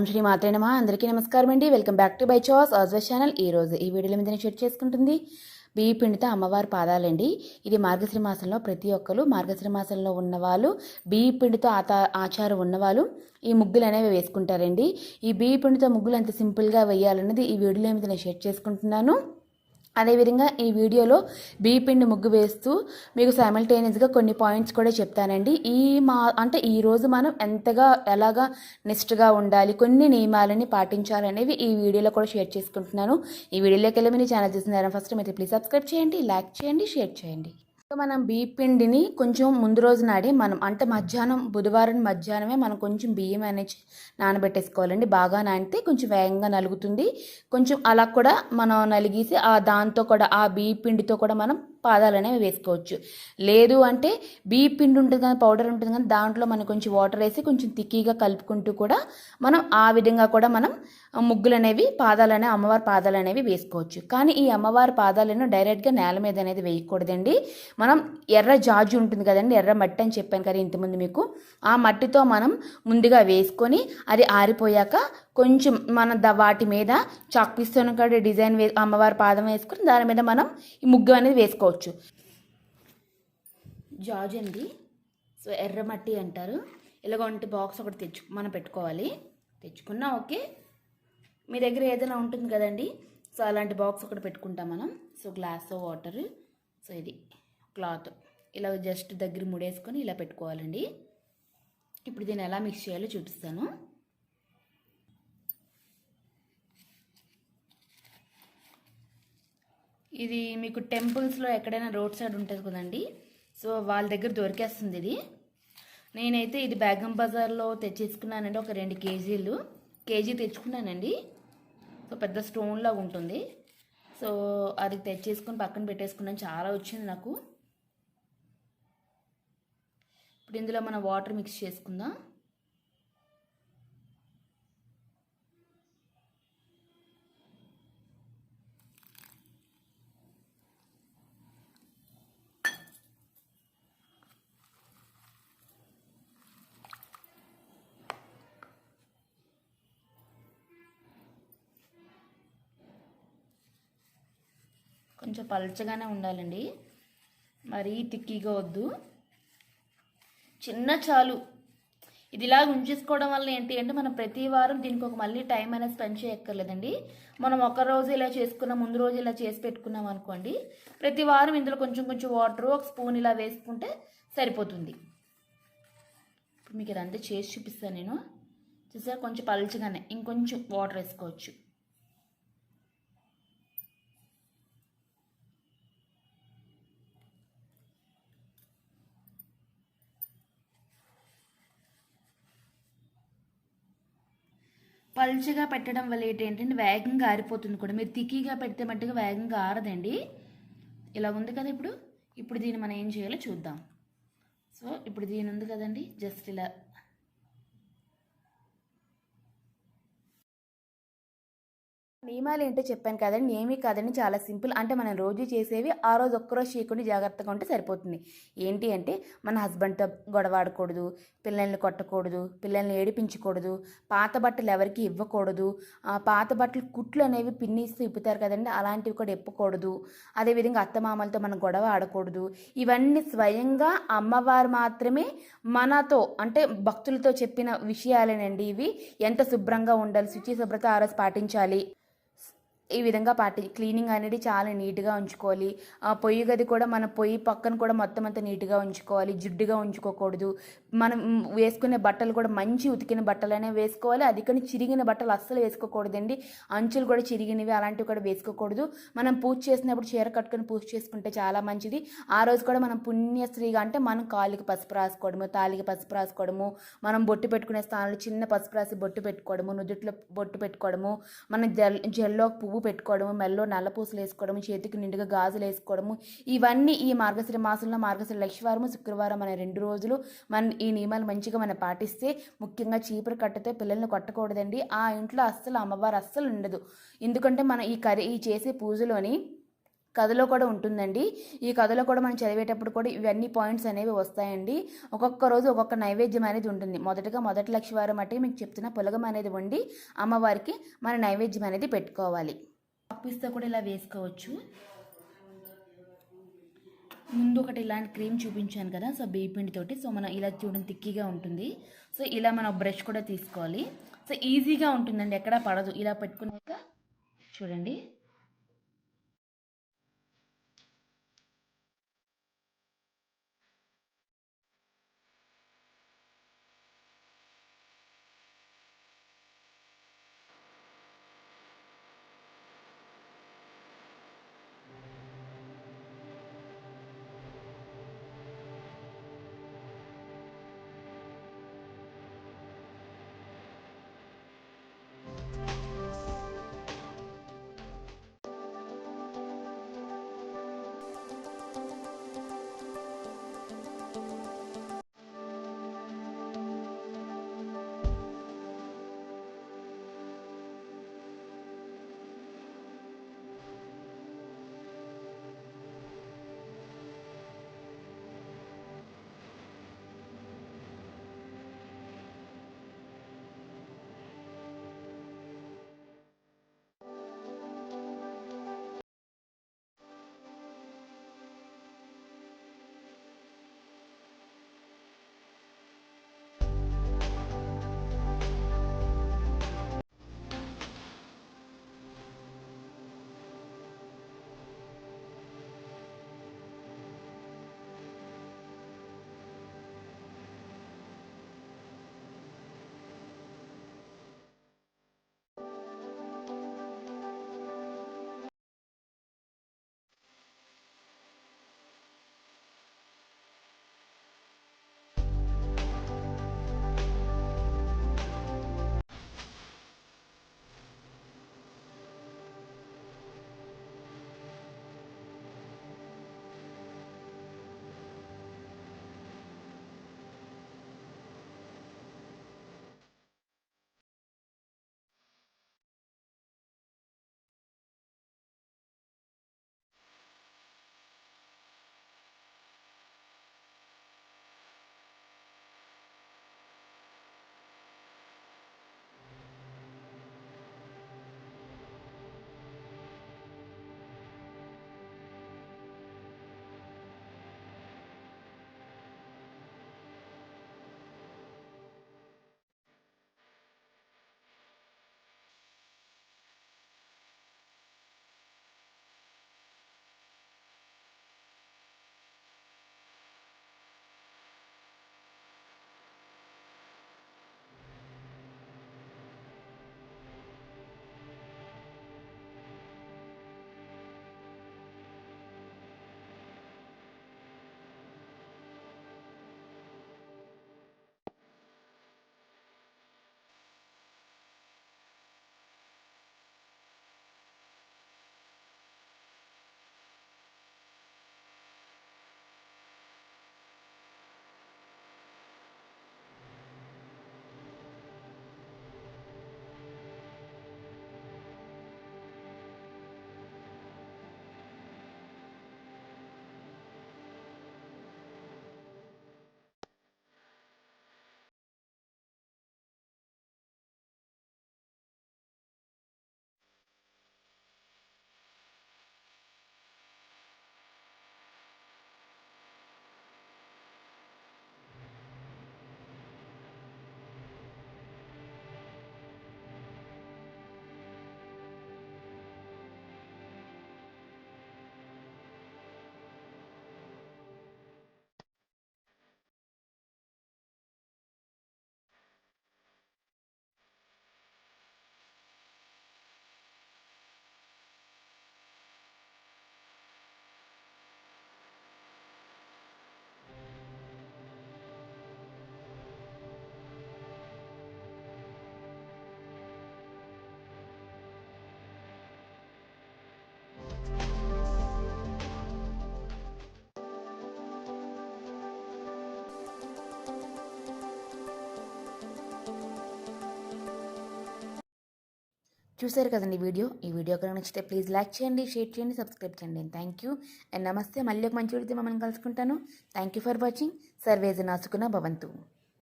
ఓం శ్రీ మాత్రే నమ. అందరికీ నమస్కారం అండి. వెల్కమ్ బ్యాక్ టు బై చాస్ ఆజ్వస్ ఛానల్. ఈ రోజు ఈ వీడియోలో మీద షేర్ చేసుకుంటుంది బియ్య పిండితో అమ్మవారి పాదాలండి. ఇది మార్గశ్రీ మాసంలో ప్రతి ఒక్కరు మార్గశ్రీ మాసంలో ఉన్నవాళ్ళు బియ్య పిండితో ఆత ఆచారం ఉన్నవాళ్ళు ఈ ముగ్గులు అనేవి వేసుకుంటారండి. ఈ బియ్య పిండితో ముగ్గులు ఎంత సింపుల్గా వేయాలన్నది ఈ వీడియోలో మీద నేను షేర్ చేసుకుంటున్నాను. అదేవిధంగా ఈ వీడియోలో బీపిండి పిండి ముగ్గు వేస్తూ మీకు సైమల్టేనియస్గా కొన్ని పాయింట్స్ కూడా చెప్తానండి. ఈ మా అంటే ఈరోజు మనం ఎంతగా ఎలాగా నిష్ఠగా ఉండాలి కొన్ని నియమాలని పాటించాలనేవి ఈ వీడియోలో కూడా షేర్ చేసుకుంటున్నాను. ఈ వీడియోలోకి వెళ్ళి మీరు ఛానల్ చూస్తున్నారా ఫస్ట్ మీరు ప్లీజ్ సబ్స్క్రైబ్ చేయండి లైక్ చేయండి షేర్ చేయండి. మనం బియ్య పిండిని కొంచెం ముందు రోజు నాడే మనం అంటే మధ్యాహ్నం బుధవారం మధ్యాహ్నమే మనం కొంచెం బియ్యం అనేది నానబెట్టేసుకోవాలండి. బాగా నానితే కొంచెం వేగంగా నలుగుతుంది. కొంచెం అలా కూడా మనం నలిగేసి ఆ దాంతో కూడా ఆ బియ్య పిండితో కూడా మనం పాదాలు అనేవి వేసుకోవచ్చు. లేదు అంటే బియ్య పిండి ఉంటుంది కానీ పౌడర్ ఉంటుంది కానీ దాంట్లో మనం కొంచెం వాటర్ వేసి కొంచెం తిక్కీగా కలుపుకుంటూ కూడా మనం ఆ విధంగా కూడా మనం ముగ్గులు అనేవి పాదాలు అనేవి అమ్మవారి పాదాలు అనేవి వేసుకోవచ్చు. కానీ ఈ అమ్మవారి పాదాలను డైరెక్ట్గా నేల మీద అనేది వేయకూడదండి. మనం ఎర్ర జాజి ఉంటుంది కదండి ఎర్ర మట్టి అని చెప్పాను కదా ఇంతకుముందు మీకు. ఆ మట్టితో మనం ముందుగా వేసుకొని అది ఆరిపోయాక కొంచెం మన ద వాటి మీద చాక్ పీస్తోని కూడా డిజైన్ వే అమ్మవారి పాదం వేసుకొని దాని మీద మనం ఈ ముగ్గు అనేది వేసుకోవచ్చు. జాజ్ అండి. సో ఎర్రమట్టి అంటారు. ఇలాగంటి బాక్స్ ఒకటి తెచ్చు మనం పెట్టుకోవాలి. తెచ్చుకున్నా ఓకే. మీ దగ్గర ఏదైనా ఉంటుంది కదండి. సో అలాంటి బాక్స్ ఒకటి పెట్టుకుంటాం మనం. So glass water. సో ఇది క్లాత్. ఇలా జస్ట్ దగ్గర ముడేసుకొని ఇలా పెట్టుకోవాలండి. ఇప్పుడు దీన్ని ఎలా మిక్స్ చేయాలో చూపిస్తాను. ఇది మీకు టెంపుల్స్లో ఎక్కడైనా రోడ్ సైడ్ ఉంటుంది కదండి. సో వాళ్ళ దగ్గర దొరికేస్తుంది ఇది. నేనైతే ఇది బేగం బజార్లో తెచ్చేసుకున్నానండి. ఒక రెండు కేజీలు. కేజీ తెచ్చుకున్నానండి. సో పెద్ద స్టోన్ లాగా ఉంటుంది. సో అది తెచ్చేసుకొని పక్కన పెట్టేసుకున్నాను. చాలా వచ్చింది నాకు. ఇప్పుడు ఇందులో మనం వాటర్ మిక్స్ చేసుకుందాం. కొంచెం పలచగానే ఉండాలండి. మరీ తిక్కిగా వద్దు. చిన్న చాలు. ఇది ఇలా ఉంచేసుకోవడం వల్ల ఏంటి అంటే మనం ప్రతి వారం దీనికి ఒక మళ్ళీ టైం అనేది స్పెండ్ చేయక్కర్లేదండి. మనం ఒక రోజు ఇలా చేసుకున్నాం ముందు రోజు ఇలా చేసి పెట్టుకున్నాం అనుకోండి ప్రతి వారం ఇందులో కొంచెం కొంచెం వాటర్ ఒక స్పూన్ ఇలా వేసుకుంటే సరిపోతుంది. ఇప్పుడు మీకు ఇదంతా చేసి చూపిస్తాను నేను. చూసారా? కొంచెం పలుచగానే ఇంకొంచెం వాటర్ వేసుకోవచ్చు. పల్చగా పెట్టడం వల్ల ఏంటంటే వేగంగా ఆరిపోతుంది కూడా. మీరు తిక్కిగా పెడితే మట్టుగా వేగంగా ఆరదండి. ఇలా ఉంది కదా ఇప్పుడు? ఇప్పుడు దీన్ని మనం ఏం చేయాలో చూద్దాం. సో ఇప్పుడు దీని ఉంది కదండి. జస్ట్ ఇలా నియమాలు ఏంటో చెప్పాను కదండి ఏమీ కాదండి చాలా సింపుల్. అంటే మనం రోజు చేసేవి ఆ రోజు ఒక్కరోజు చేయకుండా జాగ్రత్తగా ఉంటే సరిపోతుంది. ఏంటి అంటే మన హస్బెండ్తో గొడవ ఆడకూడదు పిల్లల్ని కొట్టకూడదు పిల్లల్ని ఏడిపించకూడదు పాత బట్టలు ఎవరికి ఇవ్వకూడదు ఆ పాత బట్టలు కుట్లు అనేవి పిన్నిస్తూ ఇప్పుతారు కదండి అలాంటివి కూడా ఇప్పకూడదు అదేవిధంగా అత్తమామలతో మనం గొడవ ఆడకూడదు. ఇవన్నీ స్వయంగా అమ్మవారు మాత్రమే మనతో అంటే భక్తులతో చెప్పిన విషయాలేనండి ఇవి. ఎంత శుభ్రంగా ఉండాలి శుచి శుభ్రత ఆ రోజు పాటించాలి. ఈ విధంగా పాటి క్లీనింగ్ అనేది చాలా నీట్గా ఉంచుకోవాలి. ఆ పొయ్యి గది కూడా మన పొయ్యి పక్కన కూడా మొత్తం అంతా నీట్గా ఉంచుకోవాలి. జిడ్డుగా ఉంచుకోకూడదు. మనం వేసుకునే బట్టలు కూడా మంచి ఉతికిన బట్టలనే వేసుకోవాలి. అది కానీ చిరిగిన బట్టలు అస్సలు వేసుకోకూడదండి. అంచులు కూడా చిరిగినవి అలాంటివి కూడా వేసుకోకూడదు. మనం పూజ చేసినప్పుడు చీర కట్టుకొని పూజ చేసుకుంటే చాలా మంచిది. ఆ రోజు కూడా మనం పుణ్యశ్రీగా అంటే మనం కాళ్ళకి పసుపు రాసుకోవడము తాలికి పసుపు రాసుకోవడము మనం బొట్టు పెట్టుకునే స్థానంలో చిన్న పసుపు రాసి బొట్టు పెట్టుకోవడము నుదుట్లో బొట్టు పెట్టుకోవడము మన జల్ జల్లో పువ్వు పెట్టుకోవడము మెల్లో నల్లపూసలు వేసుకోవడము చేతికి నిండుగా గాజులు వేసుకోవడము ఇవన్నీ ఈ మార్గశిర మాసంలో మార్గశిర లక్ష్మీవారము శుక్రవారం అనే రెండు రోజులు మన ఈ నియమాలు మంచిగా మనం పాటిస్తే ముఖ్యంగా చీపురు కట్టతో పిల్లల్ని కొట్టకూడదండి. ఆ ఇంట్లో అస్సలు అమ్మవారు అస్సలు ఉండదు. ఎందుకంటే మన ఈ కర్రీ ఈ చేసే పూజలోని కథలో కూడా ఉంటుందండి. ఈ కథలో కూడా మనం చదివేటప్పుడు కూడా ఇవన్నీ పాయింట్స్ అనేవి వస్తాయండి. ఒక్కొక్క రోజు ఒక్కొక్క నైవేద్యం అనేది ఉంటుంది. మొదటగా మొదటి లక్షవారం అంటే మీకు చెప్తున్న పులగం అనేది వండి అమ్మవారికి మన నైవేద్యం అనేది పెట్టుకోవాలి. పప్పిస్తో కూడా ఇలా వేసుకోవచ్చు. ముందు ఒకటి ఇలాంటి క్రీమ్ చూపించాను కదా సో బియ్య సో మనం ఇలా చూడండి తిక్కిగా ఉంటుంది. సో ఇలా మనం బ్రష్ కూడా తీసుకోవాలి. సో ఈజీగా ఉంటుందండి ఎక్కడా పడదు. ఇలా పెట్టుకున్నాక చూడండి. చూసారు కదండి వీడియో? ఈ వీడియో కనుక నచ్చితే ప్లీజ్ లైక్ చేయండి షేర్ చేయండి సబ్స్క్రైబ్ చేయండి. థ్యాంక్ యూ అండ్ నమస్తే. మళ్ళీ ఒక మంచి వీడియోతో మమ్మల్ని కలుసుకుంటాను. థ్యాంక్ యూ ఫర్ వాచింగ్ సర్వేజ్ నాసుకున్న భవంతు.